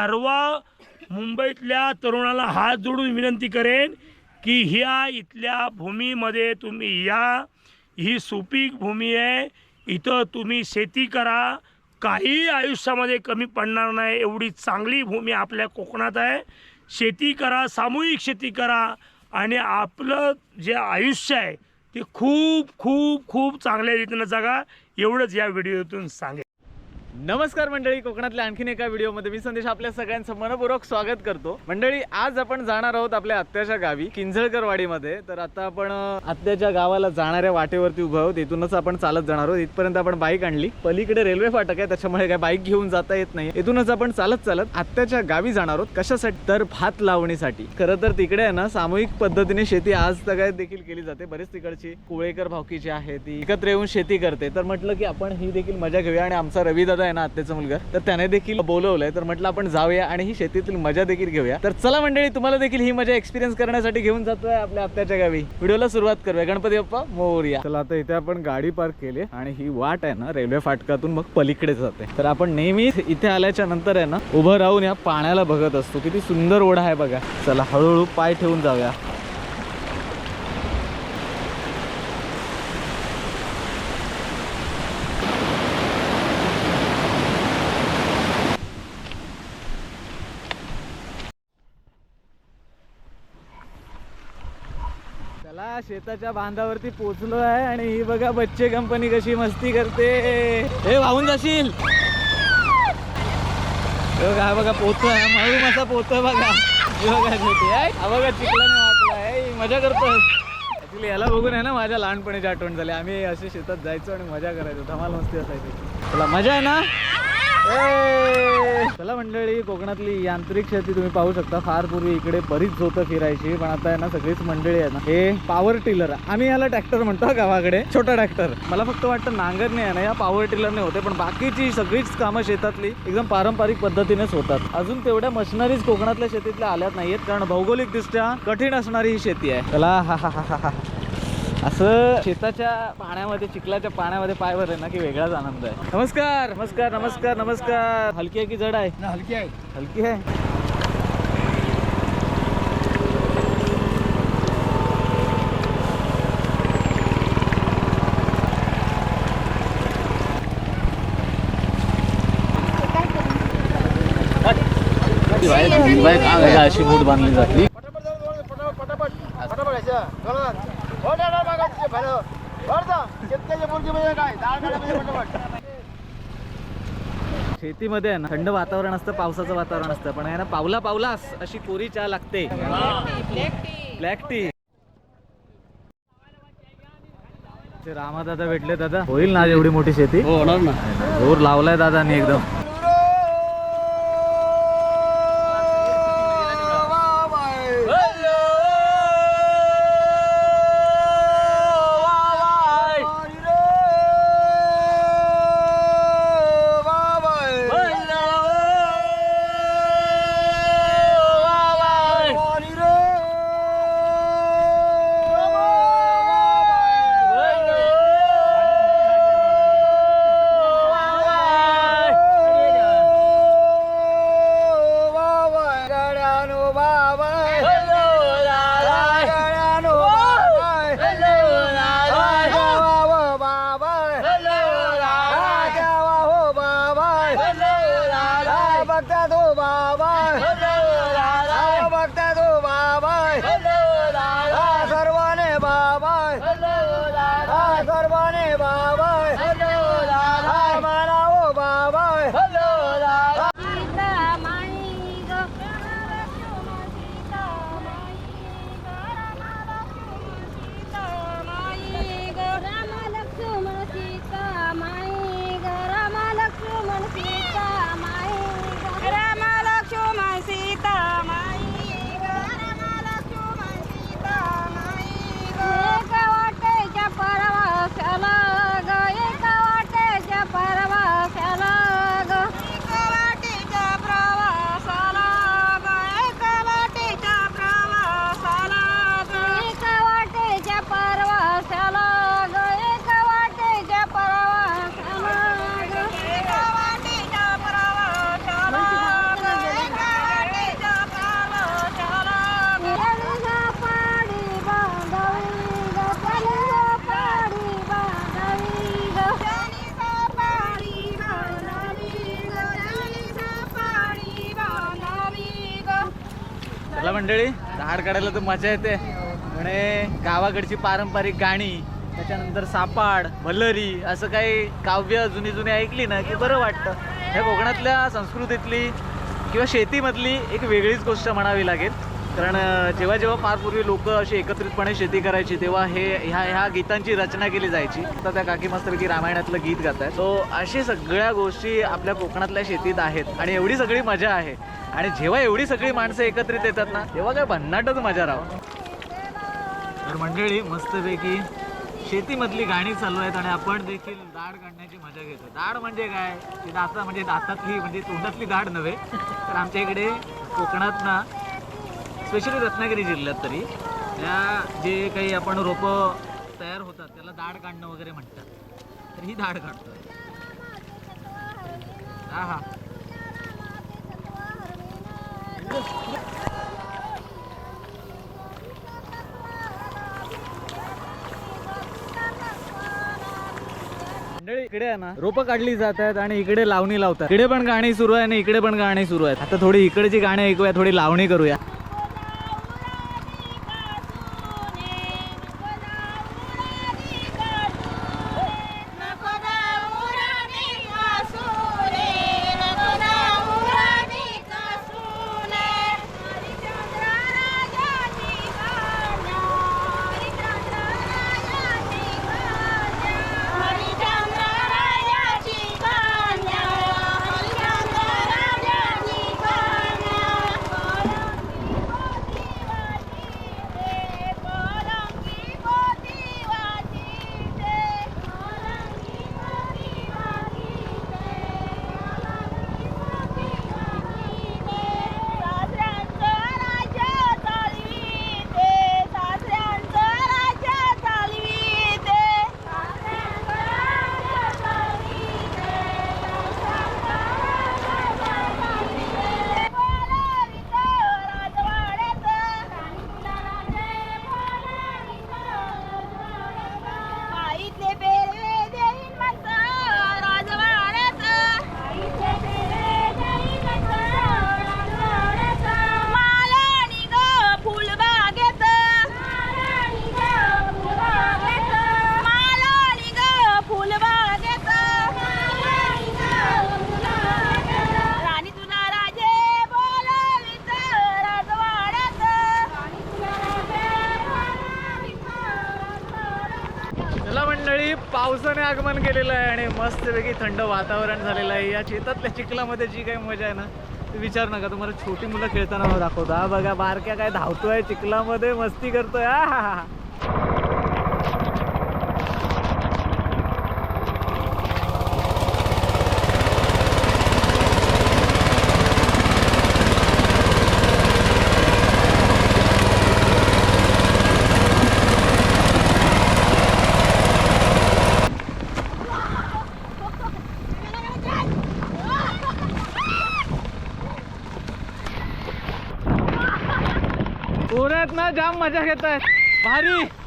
सर्व मुंबईतल्या तरुणाला हात जोडून विनंती करेन की ह्या इथल्या भूमीमध्ये तुम्ही या. ही सुपीक भूमी आहे. इथं तुम्ही शेती करा. काही आयुष्यामध्ये कमी पडणार नाही. एवढी चांगली भूमी आपल्या कोकणात आहे. शेती करा सामूहिक शेती करा आणि आपलं जे आयुष्य आहे ते खूप खूप खूप चांगल्या रीतीनं जगा. एवढंच या व्हिडिओतून सांगेल नमस्कार मंडळी कोकणातल्या आणखीन एका व्हिडिओमध्ये मी संदेश आपल्या सगळ्यांचं मनपूर्वक स्वागत करतो. मंडळी आज आपण जाणार आहोत आपल्या आत्याच्या गावी किंजळकर वाडीमध्ये तर आता आपण आत्याच्या गावाला जाणाऱ्या वाटेवरती उभं आहोत. इथूनच आपण चालत जाणार आहोत. इथपर्यंत आपण बाईक आणली. पलीकडे रेल्वे फाटक आहे त्याच्यामुळे काय बाईक घेऊन जाता येत नाही. इथूनच आपण चालत चालत आत्याच्या गावी जाणार आहोत. कशासाठी? तर भात लावणीसाठी. खरं तर तिकडे आहे ना सामूहिक पद्धतीने शेती आज सगळ्यात देखील केली जाते. बरेच तिकडची कुळेकर भावकी जी आहे ती एकत्र येऊन शेती करते. तर म्हटलं की आपण ही देखील मजा घेऊया आणि आमचा रवी दादा आहे ना आत्याचा मुलगा. तर त्याने देखील बोलवलंय. तर म्हटलं आपण जाऊया आणि ही शेतीतील मजा देखील घेऊया. तर चला मंडळी तुम्हाला देखील ही मजा एक्सपिरियन्स करण्यासाठी घेऊन जातोय आपल्या आत्याच्या गावी. व्हिडिओला सुरुवात करूया. गणपती बाप्पा मोरया. चला आता इथे आपण गाडी पार्क केली आणि ही वाट आहे ना रेल्वे फाटकातून मग पलीकडे जाते. तर आपण नेहमी इथे आल्याच्यानंतर आहे ना उभं राहून या पाण्याला बघत असतो. किती सुंदर ओढा आहे बघा. चला हळूहळू पाय ठेवून जाऊया चला शेताच्या बांधावरती पोचलो आहे आणि ही बघा बच्चे कंपनी कशी मस्ती करते. हे वाहून जाशील? हे बघा हा बघा पोहतोय हा मळू मसा बघा. हे बघा आहे बघा वाचलाय मजा करतोय. ऍक्च्युली याला बघून आहे ना माझ्या लहानपणीची आठवण झाली. आम्ही असे शेतात जायचो आणि मजा करायचो. धमाल मस्ती असायची. तुला मजा आहे ना? चला मंडळी कोकणातली यांत्रिक शेती तुम्ही पाहू शकता. फार पूर्वी इकडे बरीच होतं फिरायची पण आता आहे ना सगळीच मंडळी आहे ना. हे पॉवर टिलर आम्ही याला ट्रॅक्टर म्हणतो गावाकडे. छोटा ट्रॅक्टर मला फक्त वाटतं नांगरणे आहे ना या पॉवर टिलरने होते पण बाकीची सगळीच कामं शेतातली एकदम पारंपरिक पद्धतीनेच होतात. अजून तेवढ्या मशिनरीज कोकणातल्या शेतीतल्या आल्यात नाहीयेत कारण भौगोलिक दृष्ट्या कठीण असणारी ही शेती आहे. चला हा हा हा हा. असं शेताच्या पाण्यामध्ये चिखलाच्या पाण्यामध्ये पायवर आहे ना की वेगळाच आनंद आहे. नमस्कार नमस्कार नमस्कार नमस्कार. हलकी आहे की जड आहे? हलकी आहे. हलकी आहे? अशी मूठ बांधली जाते शेतीमध्ये ना थंड वातावरण असतं पावसाचं वातावरण असतं पण आहे ना पावला पावलास अशी कोरी चहा लागते. ब्लॅक टी ते रामा दादा भेटले दादा. होईल ना एवढी मोठी शेती? हो होणार ना. जोर लावलाय दादानी एकदम. काढायला तर मजा येते. म्हणे गावाकडची पारंपरिक गाणी त्याच्यानंतर सापाड भल्लरी असं काही काव्य जुनी जुनी ऐकली ना की बरं वाटतं. ह्या कोकणातल्या संस्कृतीतली किंवा शेतीमधली एक वेगळीच गोष्ट म्हणावी लागेल. कारण जेव्हा जेव्हा फार पूर्वी लोक अशी एकत्रितपणे शेती करायची तेव्हा हे ह्या ह्या गीतांची रचना केली जायची. तर त्या काकी मस्तपैकी रामायणातलं गीत गात आहे सो अशी सगळ्या गोष्टी आपल्या कोकणातल्या शेतीत आहेत आणि एवढी सगळी मजा आहे. आणि जेव्हा एवढी सगळी माणसं एकत्रित येतात ना तेव्हा काय भन्नाटच मजा राहा तर मंडळी मस्तपैकी शेतीमधली गाणी चालू आहेत आणि आपण देखील दाढ काढण्याची मजा घेतो. दाढ म्हणजे काय? ती दाता म्हणजे दातातली म्हणजे तोंडातली दाढ नव्हे. तर आमच्या इकडे कोकणात ना स्पेशली रत्नागिरी जिल्ह्यात तरी. त्या जे काही आपण रोपं तयार होतात त्याला दाढ काढणं वगैरे म्हणतात. तर ही दाढ काढतोय. हा हा. मंडळी इकडे आहे ना रोपं काढली जात आहेत आणि इकडे लावणी लावतात. इकडे पण गाणी सुरू आहे आणि इकडे पण गाणी सुरू आहेत. आता थोडी इकडची गाणी ऐकूया थोडी लावणी करूया. मस्तपैकी थंड वातावरण झालेलं आहे. या शेतातल्या चिखलामध्ये जी काही मजा आहे ना ती विचार नका. तुम्हाला छोटी मुलं खेळताना दाखवतो. हा बघा बारक्या काय धावतोय चिखलामध्ये मस्ती करतोय. हा हा हा पोरं ना जाम मजा घेत आहेत भारी.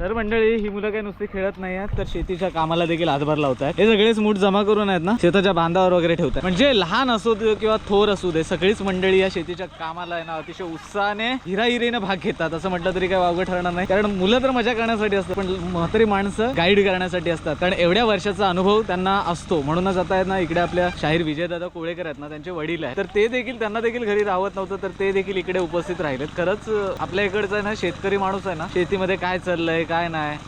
तर मंडळी ही मुलं काही नुसती खेळत नाही आहेत तर शेतीच्या कामाला देखील हातभार लावतात हे सगळेच मूठ जमा करून आहेत ना शेताच्या बांधावर वगैरे ठेवतात म्हणजे लहान असू दे किंवा थोर असू दे सगळीच मंडळी या शेतीच्या कामाला आहे ना अतिशय उत्साहाने हिराहिरीने भाग घेतात. असं म्हटलं तरी काय वावगं ठरणार नाही. कारण मुलं तर मजा करण्यासाठी असतात पण म्हातारी माणसं गाईड करण्यासाठी असतात. कारण एवढ्या वर्षाचा अनुभव त्यांना असतो. म्हणूनच आता आहेत ना इकडे आपल्या शाहीर विजयदादा कोळेकर आहेत ना त्यांचे वडील आहेत. तर ते देखील त्यांना देखील घरी राहत नव्हतं तर ते देखील इकडे उपस्थित राहिलेत. खरंच आपल्या इकडचा आहे ना शेतकरी माणूस आहे ना शेतीमध्ये काय चाललंय काय नाही.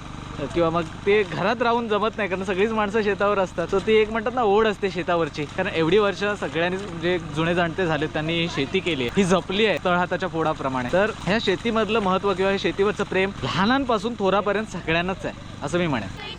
किंवा मग ते घरात राहून जमत नाही कारण सगळीच माणसं शेतावर असतात. तर ती एक म्हणतात ना ओढ असते शेतावरची. कारण एवढी वर्ष सगळ्यांनी जे जुने जाणते झाले त्यांनी ही शेती केली आहे. ही जपली आहे तळहाताच्या फोडाप्रमाणे. तर ह्या शेतीमधलं महत्त्व किंवा हे शेतीवरचं प्रेम लहानांपासून थोरापर्यंत सगळ्यांनाच आहे असं मी म्हणेन.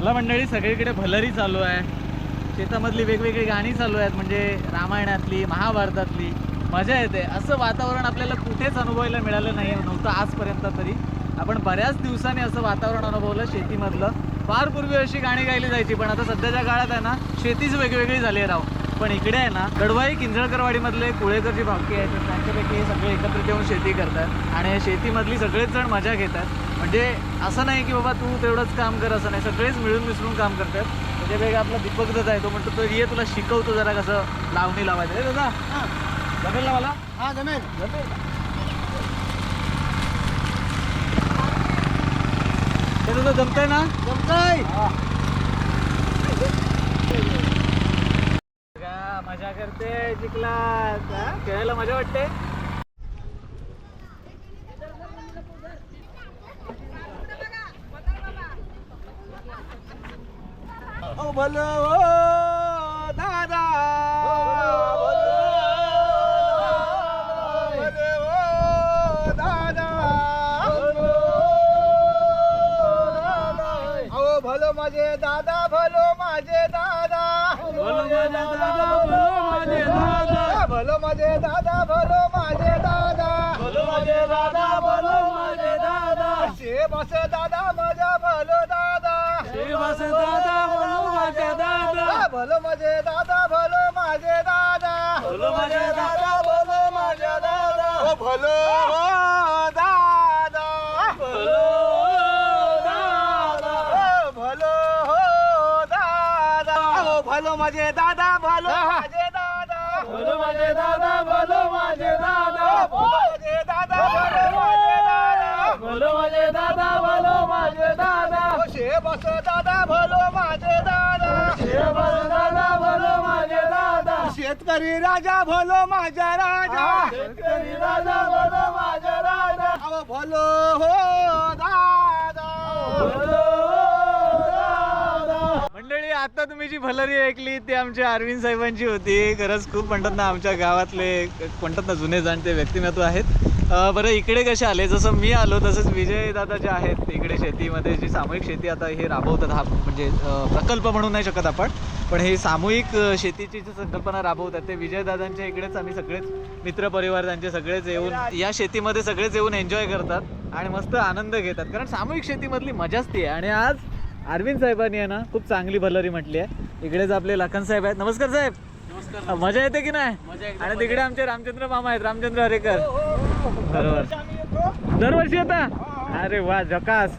तुला मंडळी सगळीकडे भलरी चालू आहे. शेतामधली वेगवेगळी गाणी चालू आहेत म्हणजे रामायणातली महाभारतातली. मजा येते. असं वातावरण आपल्याला कुठेच अनुभवायला मिळालं नाही नव्हतं आजपर्यंत तरी. आपण बऱ्याच दिवसांनी असं वातावरण अनुभवलं शेतीमधलं. फार पूर्वी अशी गाणी गायली जायची पण आता सध्याच्या काळात आहे ना शेतीच वेगवेगळी झाली आहे राव. पण इकडे आहे ना गडवाई किंजळकरवाडीमधले कुळेकर जी भावकी आहेत. त्यांच्यापैकी हे सगळे एकत्रित येऊन शेती करतात. आणि शेतीमधली सगळेच जण मजा घेतात. म्हणजे असं नाही की बाबा तू तेवढंच काम कर असं नाही. सगळेच मिळून मिसळून काम करतात. त्याच्यापैकी आपला दीपक दादा आहे तो म्हणतो तो ये तुला शिकवतो जरा कसं लावणी लावायचं. रे दादा जमेल ना मला? हा जमेल. ते तुझं जमतंय ना? जमतंय. मजा करते चिकला खेळायला मजा वाटते. भलो दादा भलो माझे दादा भलो माझे दादा भलो माझे दादा, भलो माझे दादा. भलो माझे दादा भलो माझे दादा भलो माझे दादा, भलो माझे दादा. शेबस दादा माझा भलो दादा श्रीवास दादा भलो माझे दादा भलो माझे दादा भलो माझे दादा भलो माझे दादा, भलो माझे दादा ओ भलो दादा भलो दादा. ओ भलो दादा ओ भलो माझे दादा भलो माझे दादा भलो माझे दादा भलो माझे दादा ओ भलो माझे दादा भलो माझे दादा भलो माझे दादा भलो माझे दादा ओ शेबस दादा भलो माझे दादा. दादा भलो माझे दादा शेतकरी राजा भलो माझा राजा. शेतकरी दादा भलो माझे दादा अहो भलो हो दादा. आता तुम्ही जी भलरी ऐकली ती आमच्या अरविंद साहेबांची होती. खरंच खूप म्हणतात ना आमच्या गावातले म्हणतात ना जुने जाणते व्यक्तिमत्व आहेत. बरं इकडे कसे आले? जसं मी आलो तसंच विजय दादा जे आहेत इकडे शेतीमध्ये जी सामूहिक शेती आता हे राबवतात हा म्हणजे प्रकल्प म्हणू नाही शकत आपण. पण हे सामूहिक शेतीची जी संकल्पना राबवतात ते विजय दादांच्या इकडेच आम्ही सगळेच मित्रपरिवार त्यांचे सगळेच येऊन या शेतीमध्ये सगळेच येऊन एन्जॉय करतात आणि मस्त आनंद घेतात. कारण सामूहिक शेतीमधली मजाच ती आहे. आणि आज अरविंद साहेबांनी आहे ना खूप चांगली भल्लरी म्हटली आहे. इकडेच आपले लखन साहेब आहेत. नमस्कार साहेब. नमस्कार मजा येते की नाही? आणि तिकडे आमचे रामचंद्र मामा आहेत रामचंद्र हरेकर. बरोबर. दरवर्षी येता? अरे वा झकास.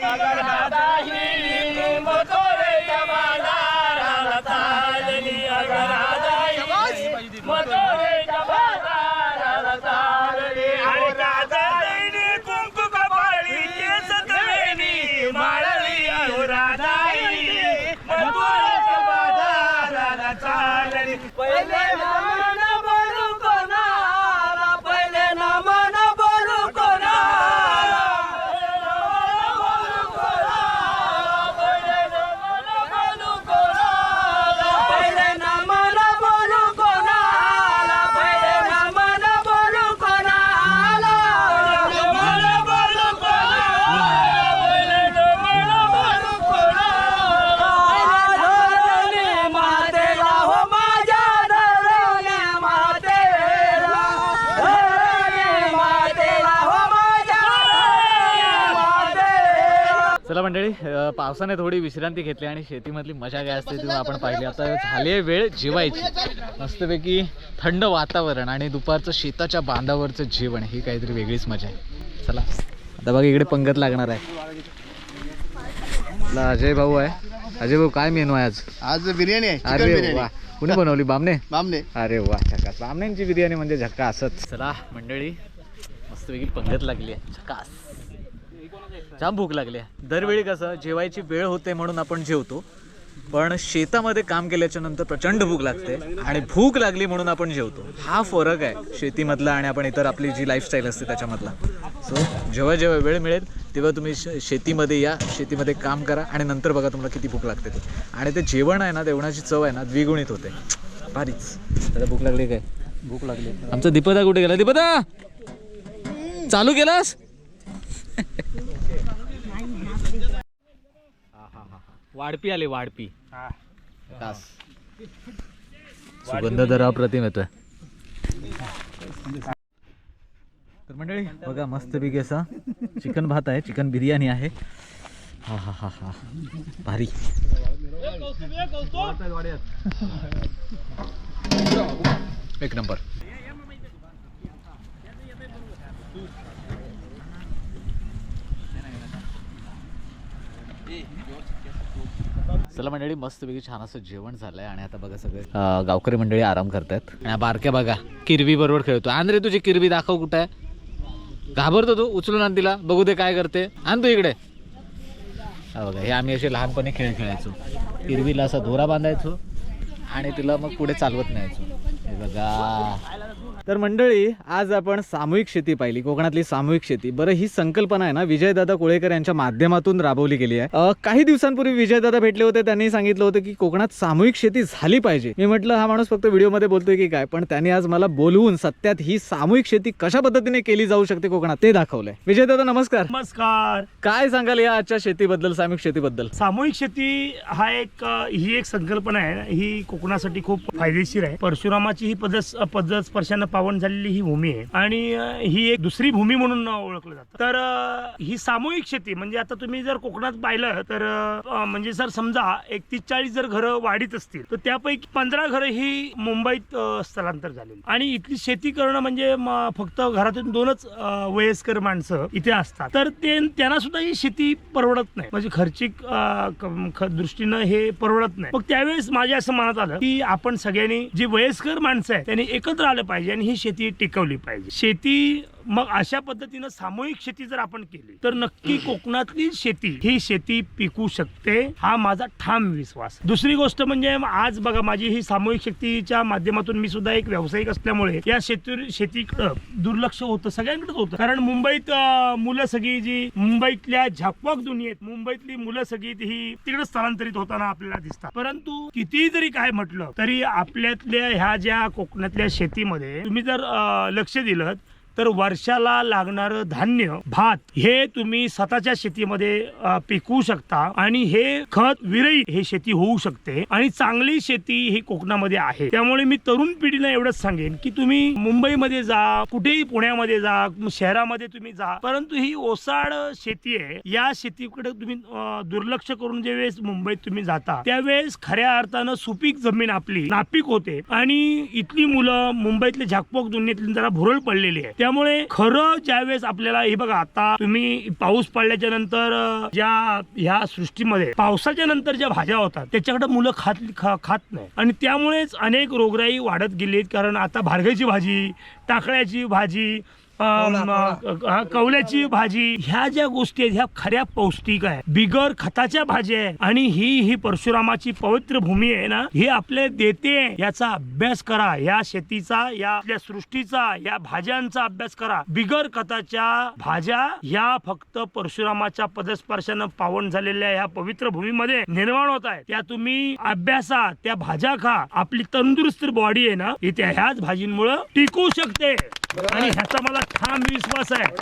拜拜。了 पावसाने थोडी विश्रांती घेतली आणि शेतीमधली मजा काय असते ती आपण पाहिली. आता झाली आहे वेळ जेवायची. मस्तपैकी थंड वातावरण आणि दुपारचं शेताच्या बांधावरचं जेवण ही काहीतरी वेगळीच मजा आहे. चला. आता बघा इकडे पंगत लागणार आहे. अजय भाऊ आहे. अजय भाऊ काय मेनू आहे आज? आज बिर्याणी आहे चिकन अरे वा. बिर्याणी कुणी बनवली? बामने बामने अरे वा झकास. बामण्यांची बिर्याणी म्हणजे झक्कासच चला मंडळी. मस्तपैकी पंगत लागली आहे. झकास. जाम भूक लागली आहे. दरवेळी कसं जेवायची वेळ होते म्हणून आपण जेवतो. पण शेतामध्ये काम केल्याच्यानंतर प्रचंड भूक लागते आणि भूक लागली म्हणून आपण जेवतो. हा फरक आहे शेतीमधला आणि आपण इतर आपली जी लाईफस्टाईल असते त्याच्यामधला. सो जेव्हा जेव्हा वेळ मिळेल तेव्हा तुम्ही श- शेतीमध्ये या शेतीमध्ये काम करा आणि नंतर बघा तुम्हाला किती भूक लागते ते. आणि ते जेवण आहे ना जेवणाची चव आहे ना द्विगुणित होते. भारीच. त्याला भूक लागली काय? भूक लागली. आमचा दीपदा कुठे गेला? दीपदा! चालू केलास? वाढपी आले वाढपी. सुगंध तर अप्रतिम येतोय. तर मंडळी बघा मस्त पैकी असा चिकन भात आहे चिकन बिर्याणी आहे. हा हा हा हा. भारी. एक नंबर. चला मंडळी मस्तपैकी छान असं जेवण झालंय आणि आता बघा सगळे गावकरी मंडळी आराम करतायत. आणि बारक्या बघा किरवी बरोबर खेळतो आण रे तुझी किरवी दाखव कुठं आहे? घाबरतो तू उचलून आण तिला बघू दे काय करते. आण तू इकडे. हा बघा हे आम्ही असे लहानपणी खेळ खेळायचो. किरवीला असा दोरा बांधायचो आणि तिला मग पुढे चालवत न्यायचो. हे बघा. तर मंडळी आज आपण सामूहिक शेती पाहिली कोकणातली सामूहिक शेती. बरं ही संकल्पना आहे ना विजयदादा कोळेकर यांच्या माध्यमातून राबवली गेली आहे. काही दिवसांपूर्वी विजयदादा भेटले होते त्यांनी सांगितलं होतं की कोकणात सामूहिक शेती झाली पाहिजे. मी म्हटलं हा माणूस फक्त व्हिडिओमध्ये बोलतोय की काय पण त्यांनी आज मला बोलवून सत्यात ही सामूहिक शेती कशा पद्धतीने केली जाऊ शकते कोकणात ते दाखवलंय. विजयदादा नमस्कार. नमस्कार. काय सांगाल या आजच्या शेतीबद्दल सामूहिक शेतीबद्दल? सामूहिक शेती हा एक ही एक संकल्पना आहे. ही कोकणासाठी खूप फायदेशीर आहे. परशुरामाची ही पद्धत पद्धत स्पर्शानं पावन झालेली ही भूमी आहे. आणि ही एक दुसरी भूमी म्हणून ओळखलं जातं. तर ही सामूहिक शेती म्हणजे आता तुम्ही जर कोकणात पाहिलं तर म्हणजे सर समजा एक तीस चाळीस जर घरं वाढीत असतील तर त्यापैकी पंधरा घरं ही मुंबईत स्थलांतर झालेली आणि इथली शेती करणं म्हणजे फक्त घरातून दोनच वयस्कर माणसं इथे असतात. तर ते त्यांना सुद्धा ही शेती परवडत नाही. म्हणजे खर्चिक ख- दृष्टीनं हे परवडत नाही. मग त्यावेळेस माझ्या असं मनात आलं की आपण सगळ्यांनी जी वयस्कर माणसं आहेत त्यांनी एकत्र आलं पाहिजे आणि ही शेती टिकवली पाहिजे. शेती मग अशा पद्धतीनं सामूहिक शेती जर आपण केली तर नक्की कोकणातली शेती ही शेती पिकू शकते हा माझा ठाम विश्वास. दुसरी गोष्ट म्हणजे आज बघा माझी ही सामूहिक शेतीच्या माध्यमातून मी सुद्धा एक व्यावसायिक असल्यामुळे या शेती शेतीकडं दुर्लक्ष होतं सगळ्यांकडेच होतं. कारण मुंबईत मुलं सगळी जी मुंबईतल्या झाकवाक दुनियेत मुंबईतली मुलं सगळी ही तिकडे स्थलांतरित होताना आपल्याला दिसतात. परंतु किती जरी काय म्हटलं तरी आपल्यातल्या ह्या ज्या कोकणातल्या शेतीमध्ये तुम्ही जर लक्ष दिलं तर वर्षाला लागणारं धान्य भात हे तुम्ही स्वतःच्या शेतीमध्ये पिकवू शकता आणि हे खत विरही हे शेती होऊ शकते आणि चांगली शेती ही कोकणामध्ये आहे. त्यामुळे मी तरुण पिढीला एवढंच सांगेन की तुम्ही मुंबईमध्ये जा कुठेही पुण्यामध्ये जा शहरामध्ये तुम्ही जा परंतु ही ओसाड शेती आहे. या शेतीकडे तुम्ही दुर्लक्ष करून जे वेळेस मुंबईत तुम्ही जाता त्यावेळेस खऱ्या अर्थानं सुपीक जमीन आपली नापीक होते आणि इथली मुलं मुंबईतले झाकपोक दुनियेतली जरा भुरळ पडलेली आहे. त्यामुळे खरं ज्यावेळेस आपल्याला हे बघा आता तुम्ही पाऊस पडल्याच्या नंतर ज्या ह्या सृष्टीमध्ये पावसाच्या नंतर ज्या भाज्या होतात त्याच्याकडे मुलं खात खा- खात नाही. आणि त्यामुळेच अनेक रोगराई वाढत गेलीत कारण आता भारग्याची भाजी टाकळ्याची भाजी अ, कवल्याची भाजी. ह्या ज्या गोष्टी आहेत ह्या खऱ्या पौष्टिक आहे. बिगर खताच्या भाज्या आहे आणि ही ही परशुरामाची पवित्र भूमी आहे ना ही आपले देते याचा अभ्यास करा. या शेतीचा या आपल्या सृष्टीचा या भाज्यांचा अभ्यास करा. बिगर खताच्या भाज्या या फक्त परशुरामाच्या पदस्पर्शानं पावन झालेल्या या पवित्र भूमीमध्ये निर्माण होत आहेत. त्या तुम्ही अभ्यासा त्या भाज्या खा. आपली तंदुरुस्त बॉडी आहे ना ही त्या ह्याच भाजींमुळे टिकू शकते. आणि ह्याचा मला ठाम विश्वास आहे.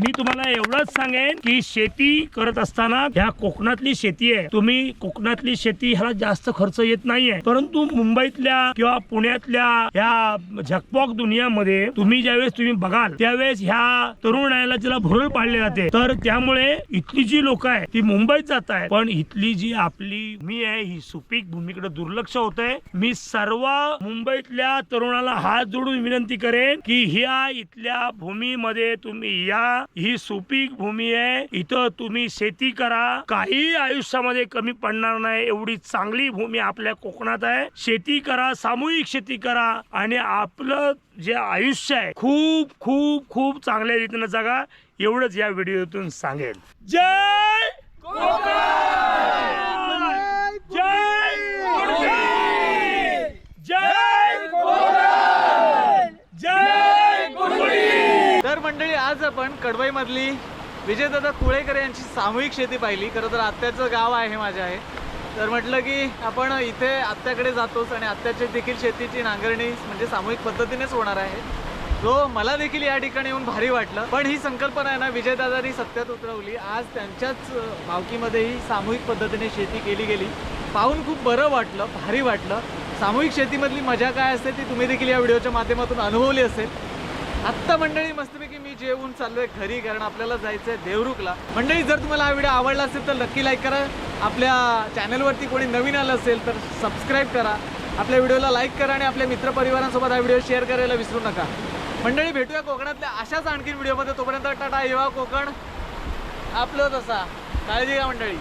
मी तुम्हाला एवढंच सांगेन की शेती करत असताना ह्या कोकणातली शेती आहे. तुम्ही कोकणातली शेती ह्याला जास्त खर्च येत नाहीये. परंतु मुंबईतल्या किंवा पुण्यातल्या ह्या झकपॉक दुनियामध्ये तुम्ही ज्यावेळेस तुम्ही बघाल त्यावेळेस ह्या तरुणाला तिला भुरळ पाडले जाते. तर त्यामुळे इथली जी लोक आहे ती मुंबईत जात आहे पण इथली जी आपली मी आहे ही सुपीक भूमीकडे दुर्लक्ष होतंय. मी सर्व मुंबईतल्या तरुणाला हात जोडून विनंती करेन की ह्या इथल्या भूमीमध्ये तुम्ही या. ही सुपीक भूमी आहे. इथं तुम्ही शेती करा. काही आयुष्यामध्ये कमी पडणार नाही. एवढी चांगली भूमी आपल्या कोकणात आहे. शेती करा सामूहिक शेती करा. आणि आपलं जे आयुष्य आहे खूप खूप खूप चांगल्या रीतीनं जगा. एवढंच या व्हिडिओतून सांगेल जय कोकण! जय कोकण! जय कोकण! जय कोकणी! तर मंडळी आज आपण कडवाईमधली विजयदादा कुळेकर यांची सामूहिक शेती पाहिली. खरं तर आत्याचं गाव आहे माझ्या आहे. तर म्हटलं की आपण इथे आत्याकडे जातोच आणि आत्याची देखील शेतीची नांगरणी म्हणजे सामूहिक पद्धतीनेच होणार आहे. जो मला देखील या ठिकाणी येऊन भारी वाटलं. पण ही संकल्पना आहे ना विजयदादांनी सत्यात उतरवली. आज त्यांच्याच अ, भावकीमध्ये ही सामूहिक पद्धतीने शेती केली गेली. पाहून खूप बरं वाटलं भारी वाटलं. सामूहिक शेतीमधली मजा काय असते ती तुम्ही देखील या व्हिडिओच्या माध्यमातून अनुभवली असेल. आत्ता मंडळी मस्तपैकी मी जेवून चाललोय घरी कारण आपल्याला जायचंय देवरुखला. मंडळी जर तुम्हाला हा व्हिडिओ आवडला असेल तर नक्की लाईक करा. आपल्या चॅनलवरती कोणी नवीन आलं असेल तर सबस्क्राईब करा. आपल्या व्हिडिओला लाईक करा आणि आपल्या मित्रपरिवारांसोबत हा व्हिडिओ शेअर करायला विसरू नका. मंडळी भेटूया कोकणातल्या अशाच आणखी व्हिडिओमध्ये तोपर्यंत टाटा येवा कोकण. आपलं तसा. काळजी घ्या मंडळी.